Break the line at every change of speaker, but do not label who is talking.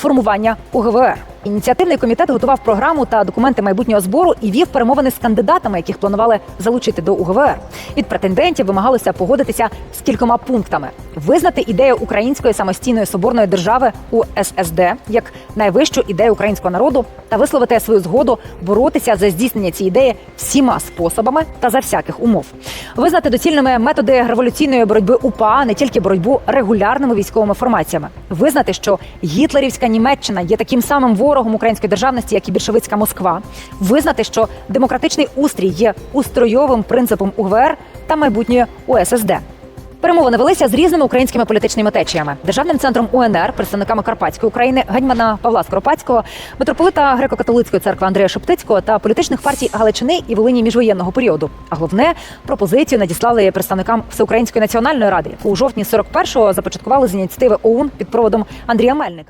формування УГВР. Ініціативний комітет готував програму та документи майбутнього збору і вів перемовини з кандидатами, яких планували залучити до УГВР. Від претендентів вимагалося погодитися з кількома пунктами: визнати ідею української самостійної соборної держави у ССД як найвищу ідею українського народу та висловити свою згоду боротися за здійснення цієї ідеї всіма способами та за всяких умов, визнати доцільними методи революційної боротьби УПА, не тільки боротьбу регулярними військовими формаціями, визнати, що гітлерівська Німеччина є таким самим ворогом української державності, як і більшовицька Москва, визнати, що демократичний устрій є устройовим принципом УГВР та майбутньої УССД. Перемовини велися з різними українськими політичними течіями, державним центром УНР, представниками Карпатської України, гетьмана Павла Скоропадського, митрополита греко-католицької церкви Андрея Шептицького та політичних партій Галичини і Волині міжвоєнного періоду. А головне пропозицію надіслали представникам Всеукраїнської національної ради, яку у жовтні 41-го започаткували з ініціативи ОУН під проводом Андрія Мельника.